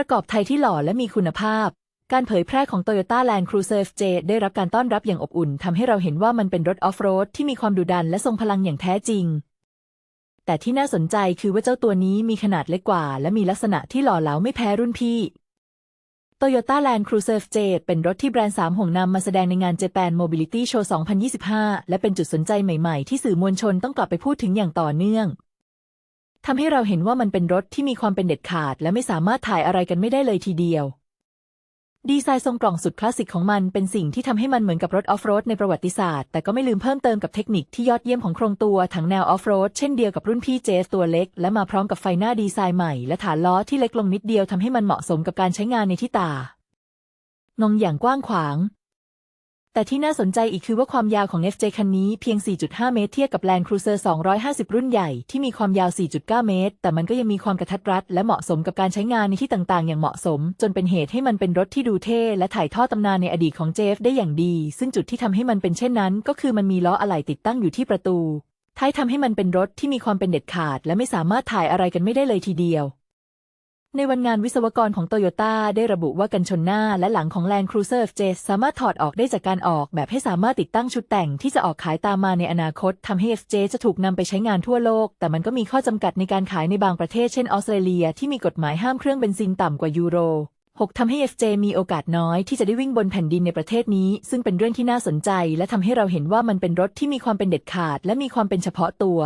ประกอบไทยที่หล่อและมีคุณภาพ การเผยแพร่ของ Toyota Land Cruiser FJ ได้รับการต้อนรับอย่างอบอุ่นทำให้เราเห็นว่ามันเป็นรถออฟโรดที่มีความดุดันและทรงพลังอย่างแท้จริง แต่ที่น่าสนใจคือว่าเจ้าตัวนี้มีขนาดเล็กกว่า และมีลักษณะที่หล่อเหลาไม่แพ้รุ่นพี่ Toyota Land Cruiser FJ เป็นรถที่แบรนด์สามหงนำมาแสดงในงาน Japan Mobility Show 2025 และเป็นจุดสนใจใหม่ๆ ที่สื่อมวลชนต้องกลับไปพูดถึงอย่างต่อเนื่อง ทำให้เราเห็นว่ามันเป็นรถที่มีความเป็นเด็ดขาด และไม่สามารถถ่ายอะไรกันไม่ได้เลยทีเดียว ดีไซน์ทรงกล่องสุดคลาสสิกของมันเป็นสิ่งที่ทำให้มันเหมือนกับรถออฟโรดในประวัติศาสตร์แต่ก็ไม่ลืมเพิ่มเติมกับเทคนิคที่ยอดเยี่ยมของโครงตัวถังแนวออฟโรดเช่นเดียวกับรุ่นพี่เจสตัวเล็ก และมาพร้อมกับไฟหน้าดีไซน์ใหม่และฐานล้อที่เล็กลงนิดเดียวทำให้มันเหมาะสมกับการใช้งานในที่ตางงอย่างกว้างขวาง แต่ที่น่าสนใจอีกคือว่าความยาวของ FJ คันนี้เพียง 4.5 เมตรเทียบกับ Land Cruiser 250 รุ่นใหญ่ที่มีความยาว 4.9 เมตร แต่มันก็ยังมีความกระทัดรัด และเหมาะสมกับการใช้งานในที่ต่างๆ อย่างเหมาะสม จนเป็นเหตุให้มันเป็นรถที่ดูเท่ และถ่ายทอดตำนานในอดีตของเจฟได้อย่างดี ซึ่งจุดที่ทำให้มันเป็นเช่นนั้น ก็คือมันมีล้ออะไหล่ติดตั้งอยู่ที่ประตูท้ายทำให้มันเป็นรถที่มีความเป็นเด็ดขาด และไม่สามารถถ่ายอะไรกันไม่ได้เลยทีเดียว ในวันงานวิศวกรของโตโยต้าได้ระบุว่ากันชนหน้าและหลังของ Land Cruiser FJ สามารถถอดออกได้จากการออกแบบให้สามารถติดตั้งชุดแต่งที่จะออกขายตามมาในอนาคตทำให้ FJ จะถูกนำไปใช้งานทั่วโลก แต่มันก็มีข้อจำกัดในการขายในบางประเทศเช่นออสเตรเลียที่มีกฎหมายห้ามเครื่องเบนซินต่ำกว่ายูโร 6 ทำให้ FJ มีโอกาสน้อยที่จะได้วิ่งบนแผ่นดินในประเทศนี้ ซึ่งเป็นเรื่องที่น่าสนใจ และทำให้เราเห็นว่ามันเป็นรถที่มีความเป็นเด็ดขาด และมีความเป็นเฉพาะตัว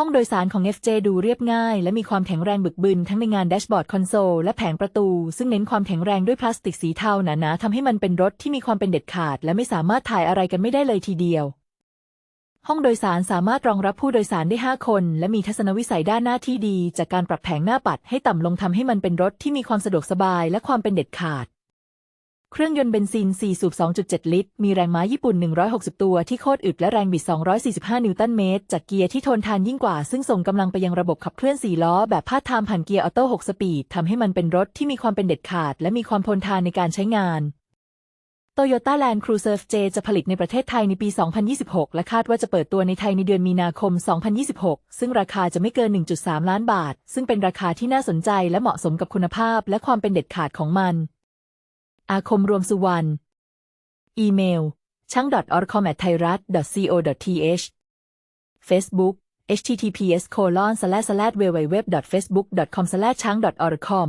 ห้องโดยสารของ FJ ดูเรียบง่าย และมีความแข็งแรงบึกบึนทั้งในงานแดชบอร์ดคอนโซลและแผงประตู ซึ่งเน้นความแข็งแรงด้วยพลาสติกสีเทาหนาๆทำให้มันเป็นรถที่มีความเป็นเด็ดขาด และไม่สามารถถ่ายอะไรกันไม่ได้เลยทีเดียว ห้องโดยสารสามารถรองรับผู้โดยสารได้ 5 คน และมีทัศนวิสัยด้านหน้าที่ดี จากการปรับแผงหน้าปัดให้ต่ำลงทำให้มันเป็นรถที่มีความสะดวกสบายและความเป็นเด็ดขาด เครื่องยนต์เบนซิน 4 สูบ 2.7 ลิตร มีแรงม้าญี่ปุ่น 160 ตัว ที่โคตรอึดและแรงบิด 245 นิวตันเมตร จากเกียร์ที่ทนทานยิ่งกว่า ซึ่งส่งกำลังไปยังระบบขับเคลื่อน 4 ล้อ แบบพาดทางผ่านเกียร์ออโต้ 6 สปีด ทำให้มันเป็นรถที่มีความเป็นเด็ดขาด และมีความทนทานในการใช้งาน Toyota Land Cruiser J จะผลิตในประเทศไทยในปี 2026 และคาดว่าจะเปิดตัวในไทยในเดือนมีนาคม 2026 ซึ่งราคาจะไม่เกิน 1.3 ล้านบาท ซึ่งเป็นราคาที่น่าสนใจและเหมาะสมกับคุณภาพและความเป็นเด็ดขาดของมัน อาคมรวมสุวรรณ อีเมล ช่าง .orcom@thairat.co.th Facebook https colon slash slash www facebook com slash ช่าง .orcom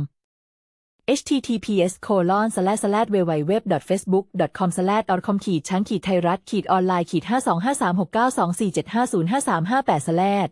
https colon slash slash www facebook com slash orcom ขีดช้างขีดไทยรัฐขีดออนไลน์ขีดห้าสองห้าสามหกเก้าสองสี่เจ็ดห้าศูนย์ห้าสามห้าแปด slash